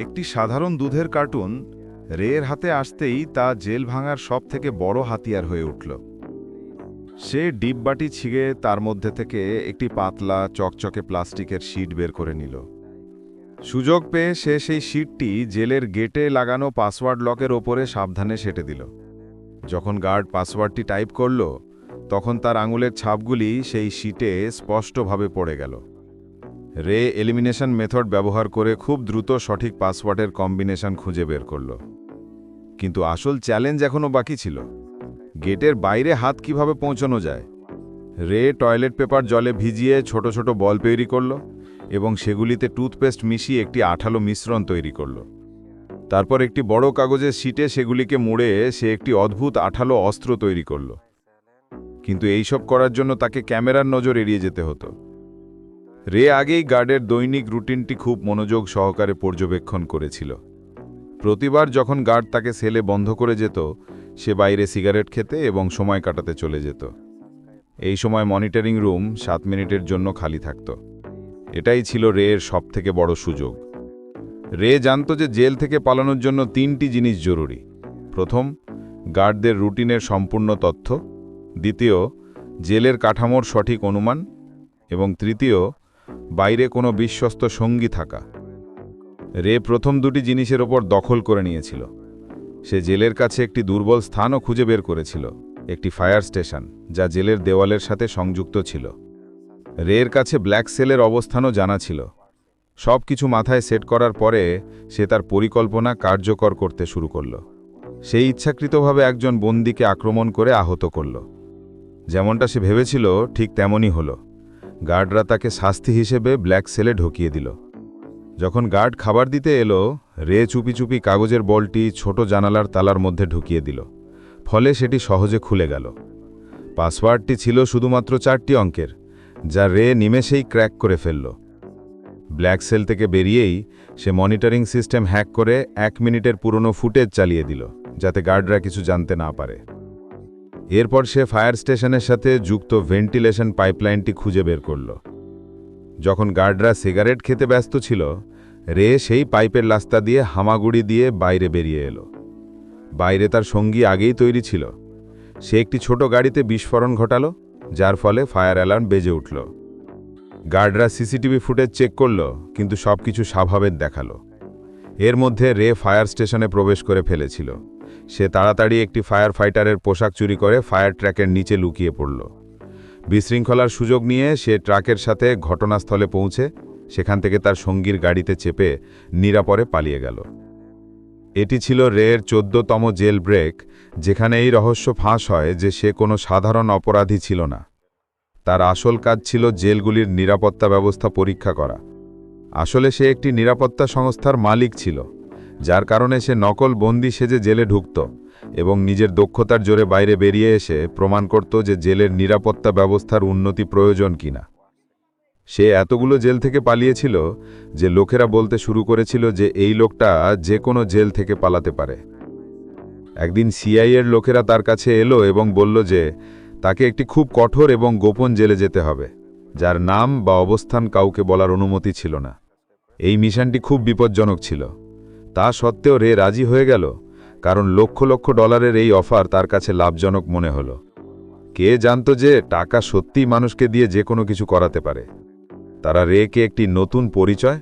একটি সাধারণ দুধের কার্টুন রের হাতে আসতেই তা জেল ভাঙার সব থেকে বড় হাতিয়ার হয়ে উঠল। সে ডিপবাটি ছিঁড়ে তার মধ্যে থেকে একটি পাতলা, চকচকে প্লাস্টিকের শিট বের করে নিল। সুযোগ পেয়ে সে সেই শিটটি জেলের গেটে লাগানো পাসওয়ার্ড লকের ওপরে সাবধানে সেটে দিল। যখন গার্ড পাসওয়ার্ডটি টাইপ করল, তখন তার আঙুলের ছাপগুলি সেই শিটে স্পষ্টভাবে পড়ে গেল। রে এলিমিনেশন মেথড ব্যবহার করে খুব দ্রুত সঠিক পাসওয়ার্ডের কম্বিনেশন খুঁজে বের করল। কিন্তু আসল চ্যালেঞ্জ এখনও বাকি ছিল। গেটের বাইরে হাত কীভাবে পৌঁছানো যায়? রে টয়লেট পেপার জলে ভিজিয়ে ছোট ছোট বল তৈরি করল এবং সেগুলিতে টুথপেস্ট মিশিয়ে একটি আঠালো মিশ্রণ তৈরি করল। তারপর একটি বড় কাগজের শিটে সেগুলিকে মুড়ে সে একটি অদ্ভুত আঠালো অস্ত্র তৈরি করল। কিন্তু এইসব করার জন্য তাকে ক্যামেরার নজর এড়িয়ে যেতে হতো। রে আগেই গার্ডের দৈনিক রুটিনটি খুব মনোযোগ সহকারে পর্যবেক্ষণ করেছিল। প্রতিবার যখন গার্ড তাকে সেলে বন্ধ করে যেত, সে বাইরে সিগারেট খেতে এবং সময় কাটাতে চলে যেত। এই সময় মনিটরিং রুম সাত মিনিটের জন্য খালি থাকত। এটাই ছিল রের সবথেকে বড় সুযোগ। রে জানত যে জেল থেকে পালানোর জন্য তিনটি জিনিস জরুরি। প্রথম, গার্ডদের রুটিনের সম্পূর্ণ তথ্য। দ্বিতীয়, জেলের কাঠামোর সঠিক অনুমান। এবং তৃতীয় বাইরে কোনো বিশ্বস্ত সঙ্গী থাকা। রে প্রথম দুটি জিনিসের ওপর দখল করে নিয়েছিল। সে জেলের কাছে একটি দুর্বল স্থানও খুঁজে বের করেছিল, একটি ফায়ার স্টেশন, যা জেলের দেওয়ালের সাথে সংযুক্ত ছিল। রের কাছে ব্ল্যাক সেলের অবস্থানও জানা ছিল। সব কিছু মাথায় সেট করার পরে সে তার পরিকল্পনা কার্যকর করতে শুরু করল। সেই ইচ্ছাকৃতভাবে একজন বন্দিকে আক্রমণ করে আহত করল। যেমনটা সে ভেবেছিল, ঠিক তেমনই হলো। গার্ডরা তাকে শাস্তি হিসেবে ব্ল্যাক সেলে ঢুকিয়ে দিল। যখন গার্ড খাবার দিতে এলো, রে চুপি চুপি কাগজের বলটি ছোট জানালার তালার মধ্যে ঢুকিয়ে দিল। ফলে সেটি সহজে খুলে গেল। পাসওয়ার্ডটি ছিল শুধুমাত্র চারটি অঙ্কের, যা রে নিমেষেই ক্র্যাক করে ফেলল। ব্ল্যাক সেল থেকে বেরিয়েই সে মনিটরিং সিস্টেম হ্যাক করে এক মিনিটের পুরনো ফুটেজ চালিয়ে দিল, যাতে গার্ডরা কিছু জানতে না পারে। এরপর সে ফায়ার স্টেশনের সাথে যুক্ত ভেন্টিলেশন পাইপলাইনটি খুঁজে বের করল। যখন গার্ডরা সিগারেট খেতে ব্যস্ত ছিল, রে সেই পাইপের রাস্তা দিয়ে হামাগুড়ি দিয়ে বাইরে বেরিয়ে এলো। বাইরে তার সঙ্গী আগেই তৈরি ছিল। সে একটি ছোট গাড়িতে বিস্ফোরণ ঘটালো, যার ফলে ফায়ার অ্যালার্ম বেজে উঠল। গার্ডরা সিসিটিভি ফুটেজ চেক করল, কিন্তু সব কিছু স্বাভাবিক দেখাল। এর মধ্যে রে ফায়ার স্টেশনে প্রবেশ করে ফেলেছিল। সে তাড়াতাড়ি একটি ফায়ার ফাইটারের পোশাক চুরি করে ফায়ার ট্র্যাকের নিচে লুকিয়ে পড়ল। বিশৃঙ্খলার সুযোগ নিয়ে সে ট্রাকের সাথে ঘটনাস্থলে পৌঁছে সেখান থেকে তার সঙ্গীর গাড়িতে চেপে নিরাপরে পালিয়ে গেল। এটি ছিল রের চোদ্দতম জেল ব্রেক, যেখানে এই রহস্য ফাঁস হয় যে সে কোনো সাধারণ অপরাধী ছিল না। তার আসল কাজ ছিল জেলগুলির নিরাপত্তা ব্যবস্থা পরীক্ষা করা। আসলে সে একটি নিরাপত্তা সংস্থার মালিক ছিল। যার কারণে সে নকল বন্দি সেজে জেলে ঢুকত এবং নিজের দক্ষতার জোরে বাইরে বেরিয়ে এসে প্রমাণ করত যে জেলের নিরাপত্তা ব্যবস্থার উন্নতি প্রয়োজন কিনা। সে এতগুলো জেল থেকে পালিয়েছিল যে লোকেরা বলতে শুরু করেছিল যে এই লোকটা যে কোনো জেল থেকে পালাতে পারে। একদিন সিআইয়ের লোকেরা তার কাছে এলো এবং বলল যে তাকে একটি খুব কঠোর এবং গোপন জেলে যেতে হবে, যার নাম বা অবস্থান কাউকে বলার অনুমতি ছিল না। এই মিশনটি খুব বিপজ্জনক ছিল। তা সত্ত্বেও রে রাজি হয়ে গেল, কারণ লক্ষ লক্ষ ডলারের এই অফার তার কাছে লাভজনক মনে হলো। কে জানত যে টাকা সত্যিই মানুষকে দিয়ে যে কোনো কিছু করাতে পারে। তারা রেকে একটি নতুন পরিচয়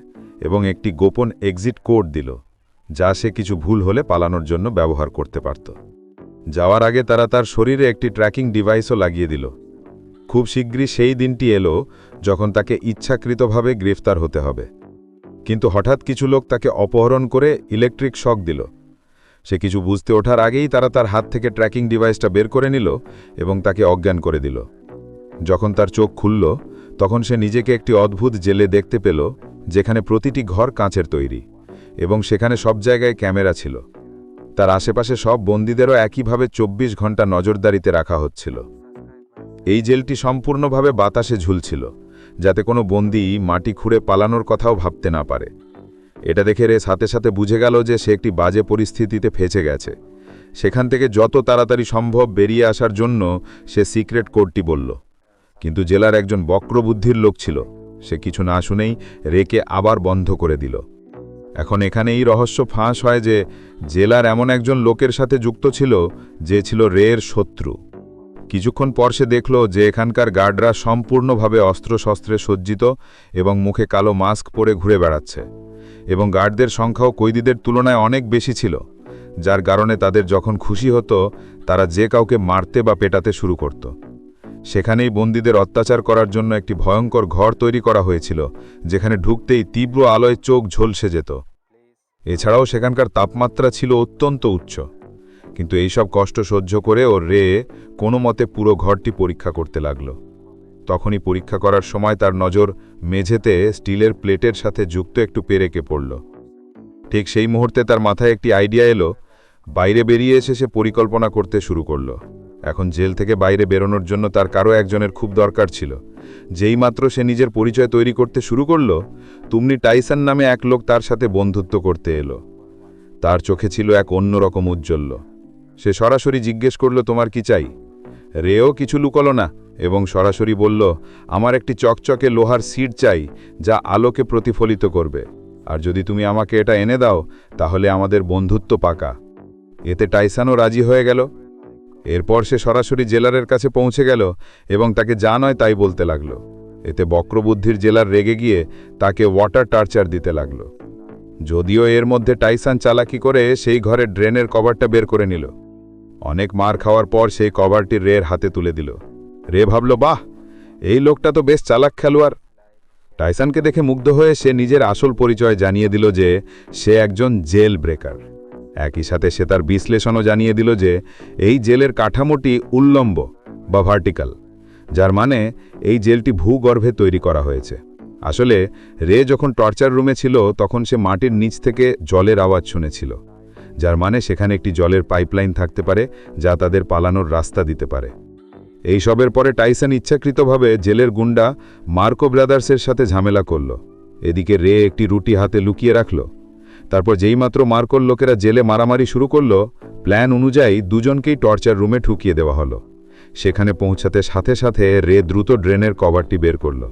এবং একটি গোপন এক্সিট কোড দিল, যা সে কিছু ভুল হলে পালানোর জন্য ব্যবহার করতে পারত। যাওয়ার আগে তারা তার শরীরে একটি ট্র্যাকিং ডিভাইসও লাগিয়ে দিল। খুব শীঘ্রই সেই দিনটি এলো যখন তাকে ইচ্ছাকৃতভাবে গ্রেফতার হতে হবে। কিন্তু হঠাৎ কিছু লোক তাকে অপহরণ করে ইলেকট্রিক শক দিল। সে কিছু বুঝতে ওঠার আগেই তারা তার হাত থেকে ট্র্যাকিং ডিভাইসটা বের করে নিল এবং তাকে অজ্ঞান করে দিল। যখন তার চোখ খুলল, তখন সে নিজেকে একটি অদ্ভুত জেলে দেখতে পেল, যেখানে প্রতিটি ঘর কাঁচের তৈরি এবং সেখানে সব জায়গায় ক্যামেরা ছিল। তার আশেপাশে সব বন্দীদেরও একইভাবে ২৪ ঘণ্টা নজরদারিতে রাখা হচ্ছিল। এই জেলটি সম্পূর্ণভাবে বাতাসে ঝুলছিল। যাতে কোনো বন্দি মাটি খুঁড়ে পালানোর কথাও ভাবতে না পারে। এটা দেখে রে সাথে সাথে বুঝে গেল যে সে একটি বাজে পরিস্থিতিতে ফেঁচে গেছে। সেখান থেকে যত তাড়াতাড়ি সম্ভব বেরিয়ে আসার জন্য সে সিক্রেট কোডটি বলল। কিন্তু জেলার একজন বক্রবুদ্ধির লোক ছিল। সে কিছু না শুনেই রেকে আবার বন্ধ করে দিল। এখন এখানে এই রহস্য ফাঁস হয় যে জেলার এমন একজন লোকের সাথে যুক্ত ছিল যে ছিল রের শত্রু। কিছুক্ষণ পর সে দেখল যে এখানকার গার্ডরা সম্পূর্ণভাবে অস্ত্রশস্ত্রে সজ্জিত এবং মুখে কালো মাস্ক পরে ঘুরে বেড়াচ্ছে। এবং গার্ডদের সংখ্যাও কৈদিদের তুলনায় অনেক বেশি ছিল, যার কারণে তাদের যখন খুশি হতো, তারা যে কাউকে মারতে বা পেটাতে শুরু করত। সেখানেই বন্দীদের অত্যাচার করার জন্য একটি ভয়ঙ্কর ঘর তৈরি করা হয়েছিল, যেখানে ঢুকতেই তীব্র আলোয় চোখ ঝলসে যেত। এছাড়াও সেখানকার তাপমাত্রা ছিল অত্যন্ত উচ্চ। কিন্তু এইসব কষ্ট সহ্য করে ও রে কোনো মতে পুরো ঘরটি পরীক্ষা করতে লাগল। তখনই পরীক্ষা করার সময় তার নজর মেঝেতে স্টিলের প্লেটের সাথে যুক্ত একটু পেরেকে পড়ল। ঠিক সেই মুহূর্তে তার মাথায় একটি আইডিয়া এলো, বাইরে বেরিয়ে এসে সে পরিকল্পনা করতে শুরু করল। এখন জেল থেকে বাইরে বেরোনোর জন্য তার কারও একজনের খুব দরকার ছিল। যেই মাত্র সে নিজের পরিচয় তৈরি করতে শুরু করল, তুমনি টাইসান নামে এক লোক তার সাথে বন্ধুত্ব করতে এলো। তার চোখে ছিল এক অন্যরকম উজ্জ্বল্য। সে সরাসরি জিজ্ঞেস করল, তোমার কি চাই? রেও কিছু লুকলো না এবং সরাসরি বলল, আমার একটি চকচকে লোহার সিট চাই, যা আলোকে প্রতিফলিত করবে। আর যদি তুমি আমাকে এটা এনে দাও, তাহলে আমাদের বন্ধুত্ব পাকা। এতে টাইসানও রাজি হয়ে গেল। এরপর সে সরাসরি জেলারের কাছে পৌঁছে গেল এবং তাকে যা নয় তাই বলতে লাগল। এতে বক্রবুদ্ধির জেলার রেগে গিয়ে তাকে ওয়াটার টার্চার দিতে লাগল। যদিও এর মধ্যে টাইসান চালাকি করে সেই ঘরের ড্রেনের কভারটা বের করে নিল। অনেক মার খাওয়ার পর সেই কভারটি রের হাতে তুলে দিল। রে ভাবল, বাহ, এই লোকটা তো বেশ চালাক খেলোয়াড়। টাইসানকে দেখে মুগ্ধ হয়ে সে নিজের আসল পরিচয় জানিয়ে দিল যে সে একজন জেল ব্রেকার। একই সাথে সে তার বিশ্লেষণও জানিয়ে দিল যে এই জেলের কাঠামোটি উল্লম্ব বা ভার্টিক্যাল, যার মানে এই জেলটি ভূগর্ভে তৈরি করা হয়েছে। আসলে রে যখন টর্চার রুমে ছিল, তখন সে মাটির নিচ থেকে জলের আওয়াজ শুনেছিল। যার মানে সেখানে একটি জলের পাইপলাইন থাকতে পারে যা তাদের পালানোর রাস্তা দিতে পারে। এই সবের পরে টাইসন ইচ্ছাকৃতভাবে জেলের গুন্ডা মার্কো ব্রাদার্সের সাথে ঝামেলা করল। এদিকে রে একটি রুটি হাতে লুকিয়ে রাখল। তারপর যেইমাত্র মার্কোর লোকেরা জেলে মারামারি শুরু করল, প্ল্যান অনুযায়ী দুজনকেই টর্চার রুমে ঠুকিয়ে দেওয়া হলো। সেখানে পৌঁছাতে সাথে সাথে রে দ্রুত ড্রেনের কভারটি বের করল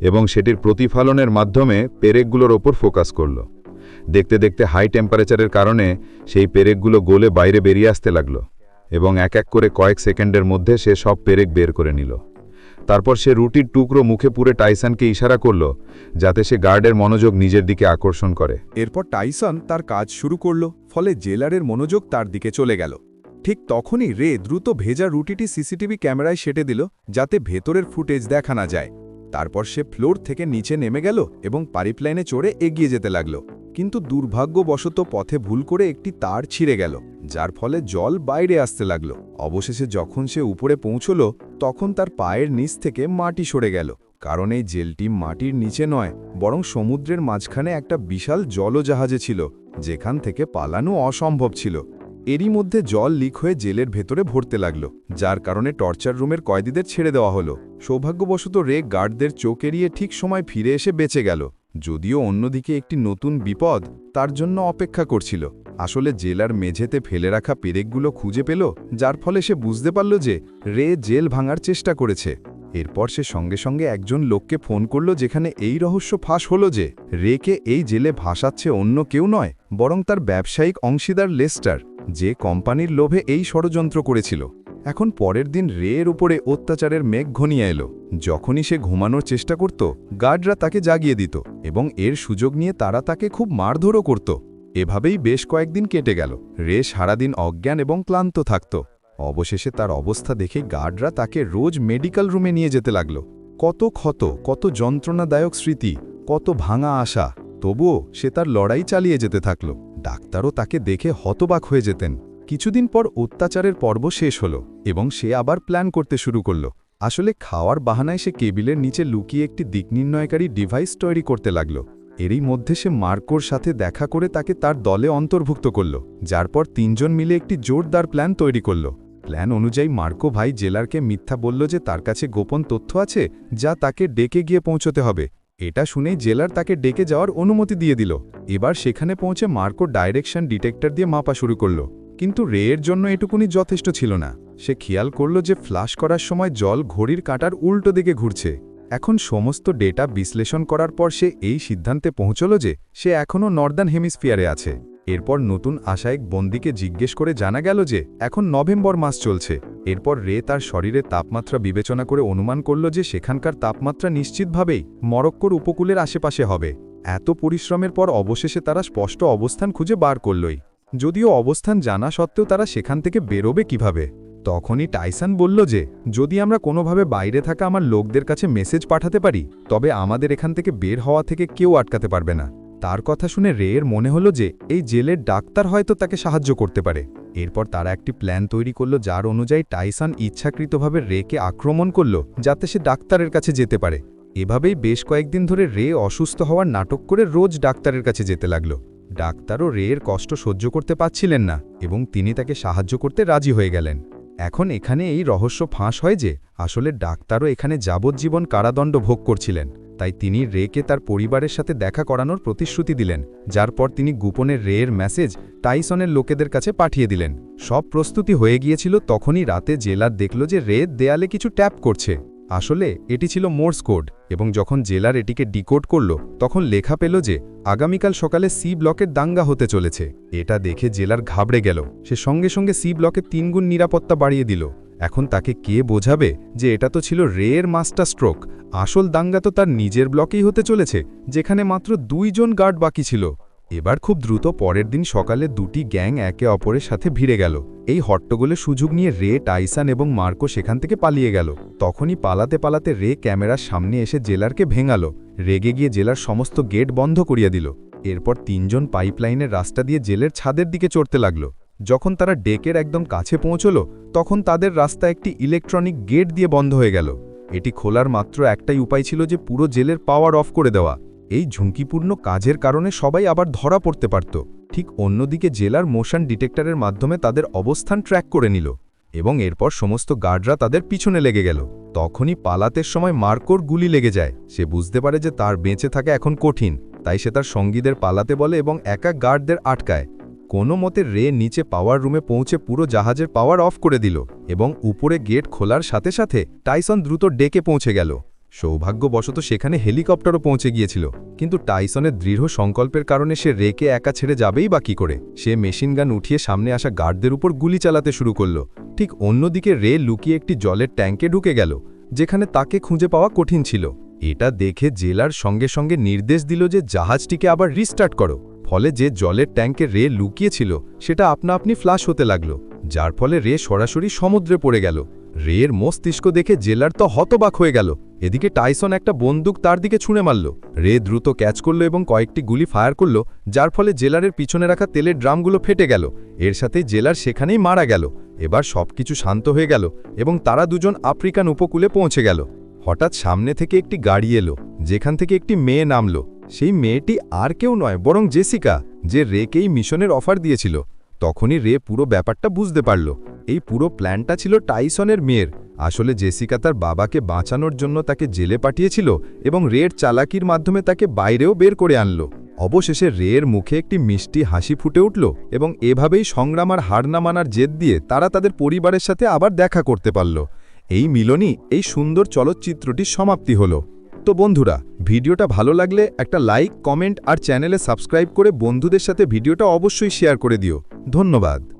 এবং সেটির প্রতিফলনের মাধ্যমে পেরেকগুলোর ওপর ফোকাস করল। দেখতে দেখতে হাই টেম্পারেচারের কারণে সেই পেরেকগুলো গোলে বাইরে বেরিয়ে আসতে লাগল এবং এক এক করে কয়েক সেকেন্ডের মধ্যে সে সব পেরেক বের করে নিল। তারপর সে রুটির টুকরো মুখে পুরে টাইসানকে ইশারা করল, যাতে সে গার্ডের মনোযোগ নিজের দিকে আকর্ষণ করে। এরপর টাইসন তার কাজ শুরু করল, ফলে জেলারের মনোযোগ তার দিকে চলে গেল। ঠিক তখনই রে দ্রুত ভেজা রুটিটি সিসিটিভি ক্যামেরায় সেটে দিল, যাতে ভেতরের ফুটেজ দেখা না যায়। তারপর সে ফ্লোর থেকে নিচে নেমে গেল এবং পাইপলাইনে চড়ে এগিয়ে যেতে লাগল। কিন্তু দুর্ভাগ্যবশত পথে ভুল করে একটি তার ছিঁড়ে গেল, যার ফলে জল বাইরে আসতে লাগল। অবশেষে যখন সে উপরে পৌঁছল, তখন তার পায়ের নিচ থেকে মাটি সরে গেল, কারণ এই জেলটি মাটির নিচে নয়, বরং সমুদ্রের মাঝখানে একটা বিশাল জলজাহাজে ছিল, যেখান থেকে পালানো অসম্ভব ছিল। এরই মধ্যে জল লিক হয়ে জেলের ভেতরে ভরতে লাগল, যার কারণে টর্চার রুমের কয়েদিদের ছেড়ে দেওয়া হলো। সৌভাগ্যবশত রে গার্ডদের চোখ এড়িয়ে ঠিক সময় ফিরে এসে বেঁচে গেল। যদিও অন্যদিকে একটি নতুন বিপদ তার জন্য অপেক্ষা করছিল। আসলে জেলার মেঝেতে ফেলে রাখা পেরেকগুলো খুঁজে পেল, যার ফলে সে বুঝতে পারল যে রে জেল ভাঙার চেষ্টা করেছে। এরপর সে সঙ্গে সঙ্গে একজন লোককে ফোন করল যেখানে এই রহস্য ফাঁস হলো যে রেকে এই জেলে ভাসাচ্ছে অন্য কেউ নয়, বরং তার ব্যবসায়িক অংশীদার লেস্টার, যে কোম্পানির লোভে এই ষড়যন্ত্র করেছিল। এখন পরের দিন রের উপরে অত্যাচারের মেঘ ঘনিয়ে এলো। যখনই সে ঘুমানোর চেষ্টা করত, গার্ডরা তাকে জাগিয়ে দিত এবং এর সুযোগ নিয়ে তারা তাকে খুব মারধরও করত। এভাবেই বেশ কয়েকদিন কেটে গেল। রে সারাদিন অজ্ঞান এবং ক্লান্ত থাকত। অবশেষে তার অবস্থা দেখে গার্ডরা তাকে রোজ মেডিকেল রুমে নিয়ে যেতে লাগল। কত ক্ষত, কত যন্ত্রণাদায়ক স্মৃতি, কত ভাঙা আশা। তবুও সে তার লড়াই চালিয়ে যেতে থাকল। ডাক্তারও তাকে দেখে হতবাক হয়ে যেতেন। কিছুদিন পর অত্যাচারের পর্ব শেষ হল এবং সে আবার প্ল্যান করতে শুরু করল। আসলে খাওয়ার বাহানায় সে কেবিলের নিচে লুকিয়ে একটি দিক নির্ণয়কারী ডিভাইস তৈরি করতে লাগল। এরই মধ্যে সে মার্কোর সাথে দেখা করে তাকে তার দলে অন্তর্ভুক্ত করল, যার পর তিনজন মিলে একটি জোরদার প্ল্যান তৈরি করল। প্ল্যান অনুযায়ী মার্কো ভাই জেলারকে মিথ্যা বলল যে তার কাছে গোপন তথ্য আছে যা তাকে ডেকে গিয়ে পৌঁছতে হবে। এটা শুনেই জেলার তাকে ডেকে যাওয়ার অনুমতি দিয়ে দিল। এবার সেখানে পৌঁছে মার্কো ডাইরেকশন ডিটেক্টর দিয়ে মাপা শুরু করল। কিন্তু রেয়ের জন্য এটুকুনি যথেষ্ট ছিল না। সে খেয়াল করল যে ফ্লাশ করার সময় জল ঘড়ির কাঁটার উল্টো দিকে ঘুরছে। এখন সমস্ত ডেটা বিশ্লেষণ করার পর সে এই সিদ্ধান্তে পৌঁছল যে সে এখনও নর্দার্ন হেমিস্ফিয়ারে আছে। এরপর নতুন আশায়ক বন্দিকে জিজ্ঞেস করে জানা গেল যে এখন নভেম্বর মাস চলছে। এরপর রে তার শরীরের তাপমাত্রা বিবেচনা করে অনুমান করল যে সেখানকার তাপমাত্রা নিশ্চিতভাবেই মরক্কোর উপকূলের আশেপাশে হবে। এত পরিশ্রমের পর অবশেষে তারা স্পষ্ট অবস্থান খুঁজে বার করলই। যদিও অবস্থান জানা সত্ত্বেও তারা সেখান থেকে বেরোবে কীভাবে? তখনই টাইসান বলল যে, যদি আমরা কোনোভাবে বাইরে থাকা আমার লোকদের কাছে মেসেজ পাঠাতে পারি, তবে আমাদের এখান থেকে বের হওয়া থেকে কেউ আটকাতে পারবে না। তার কথা শুনে রেয়ের মনে হলো যে, এই জেলের ডাক্তার হয়তো তাকে সাহায্য করতে পারে। এরপর তারা একটি প্ল্যান তৈরি করল যার অনুযায়ী টাইসান ইচ্ছাকৃতভাবে রেকে আক্রমণ করল যাতে সে ডাক্তারের কাছে যেতে পারে। এভাবেই বেশ কয়েকদিন ধরে রে অসুস্থ হওয়ার নাটক করে রোজ ডাক্তারের কাছে যেতে লাগল। ডাক্তারও রেয়ের কষ্ট সহ্য করতে পারছিলেন না এবং তিনি তাকে সাহায্য করতে রাজি হয়ে গেলেন। এখন এখানে এই রহস্য ফাঁস হয় যে আসলে ডাক্তারও এখানে যাবজ্জীবন কারাদণ্ড ভোগ করছিলেন, তাই তিনি রেকে তার পরিবারের সাথে দেখা করানোর প্রতিশ্রুতি দিলেন, যার পর তিনি গোপনে রেয়ের মেসেজ টাইসনের লোকেদের কাছে পাঠিয়ে দিলেন। সব প্রস্তুতি হয়ে গিয়েছিল তখনই রাতে জেলার দেখল যে রে দেয়ালে কিছু ট্যাপ করছে। আসলে এটি ছিল মোর্স কোড, এবং যখন জেলার এটিকে ডিকোড করল, তখন লেখা পেল যে আগামীকাল সকালে সি ব্লকের দাঙ্গা হতে চলেছে। এটা দেখে জেলার ঘাবড়ে গেল। সে সঙ্গে সঙ্গে সি ব্লকে তিনগুণ নিরাপত্তা বাড়িয়ে দিল। এখন তাকে কে বোঝাবে যে এটা তো ছিল রেয়ের মাস্টার স্ট্রোক? আসল দাঙ্গা তো তার নিজের ব্লকেই হতে চলেছে, যেখানে মাত্র দুইজন গার্ড বাকি ছিল। এবার খুব দ্রুত পরের দিন সকালে দুটি গ্যাং একে অপরের সাথে ভিড়ে গেল। এই হট্টগোলের সুযোগ নিয়ে রে, টাইসান এবং মার্কো সেখান থেকে পালিয়ে গেল। তখনই পালাতে পালাতে রে ক্যামেরার সামনে এসে জেলারকে ভেঙালো। রেগে গিয়ে জেলার সমস্ত গেট বন্ধ করিয়ে দিল। এরপর তিনজন পাইপলাইনের রাস্তা দিয়ে জেলের ছাদের দিকে চড়তে লাগল। যখন তারা ডেকের একদম কাছে পৌঁছল, তখন তাদের রাস্তা একটি ইলেকট্রনিক গেট দিয়ে বন্ধ হয়ে গেল। এটি খোলার মাত্র একটাই উপায় ছিল যে পুরো জেলের পাওয়ার অফ করে দেওয়া। এই ঝুঁকিপূর্ণ কাজের কারণে সবাই আবার ধরা পড়তে পারত। ঠিক অন্যদিকে জেলার মোশন ডিটেক্টরের মাধ্যমে তাদের অবস্থান ট্র্যাক করে নিল এবং এরপর সমস্ত গার্ডরা তাদের পিছনে লেগে গেল। তখনই পালাতের সময় মার্কোর গুলি লেগে যায়। সে বুঝতে পারে যে তার বেঁচে থাকা এখন কঠিন, তাই সে তার সঙ্গীদের পালাতে বলে এবং একা গার্ডদের আটকায়। কোনো মতে রে নিচে পাওয়ার রুমে পৌঁছে পুরো জাহাজের পাওয়ার অফ করে দিল এবং উপরে গেট খোলার সাথে সাথে টাইসন দ্রুত ডেকে পৌঁছে গেল। সৌভাগ্যবশত সেখানে হেলিকপ্টারও পৌঁছে গিয়েছিল। কিন্তু টাইসনের দৃঢ় সংকল্পের কারণে সে রেকে একা ছেড়ে যাবেই বা কি করে? সে মেশিন গান উঠিয়ে সামনে আসা গার্ডদের উপর গুলি চালাতে শুরু করল। ঠিক অন্যদিকে রে লুকিয়ে একটি জলের ট্যাঙ্কে ঢুকে গেল, যেখানে তাকে খুঁজে পাওয়া কঠিন ছিল। এটা দেখে জেলার সঙ্গে সঙ্গে নির্দেশ দিল যে জাহাজটিকে আবার রিস্টার্ট করো। ফলে যে জলের ট্যাঙ্কে রে লুকিয়েছিল, সেটা আপনা আপনি ফ্লাশ হতে লাগল, যার ফলে রে সরাসরি সমুদ্রে পড়ে গেল। রের মস্তিষ্ক দেখে জেলার তো হতবাক হয়ে গেল। এদিকে টাইসন একটা বন্দুক তার দিকে ছুঁড়ে মারল। রে দ্রুত ক্যাচ করল এবং কয়েকটি গুলি ফায়ার করল, যার ফলে জেলারের পিছনে রাখা তেলের ড্রামগুলো ফেটে গেল। এর সাথেই জেলার সেখানেই মারা গেল। এবার সবকিছু শান্ত হয়ে গেল এবং তারা দুজন আফ্রিকান উপকূলে পৌঁছে গেল। হঠাৎ সামনে থেকে একটি গাড়ি এলো, যেখান থেকে একটি মেয়ে নামল। সেই মেয়েটি আর কেউ নয়, বরং জেসিকা, যে রেকেই মিশনের অফার দিয়েছিল। তখনই রে পুরো ব্যাপারটা বুঝতে পারল। এই পুরো প্ল্যানটা ছিল টাইসনের মেয়ের। আসলে জেসিকা তার বাবাকে বাঁচানোর জন্য তাকে জেলে পাঠিয়েছিল এবং রের চালাকির মাধ্যমে তাকে বাইরেও বের করে আনলো। অবশেষে রের মুখে একটি মিষ্টি হাসি ফুটে উঠল এবং এভাবেই সংগ্রাম আর হার না মানার জেদ দিয়ে তারা তাদের পরিবারের সাথে আবার দেখা করতে পারল। এই মিলনই এই সুন্দর চলচ্চিত্রটির সমাপ্তি হলো। তো বন্ধুরা, ভিডিওটা ভালো লাগলে একটা লাইক, কমেন্ট আর চ্যানেলে সাবস্ক্রাইব করে বন্ধুদের সাথে ভিডিওটা অবশ্যই শেয়ার করে দিও। ধন্যবাদ।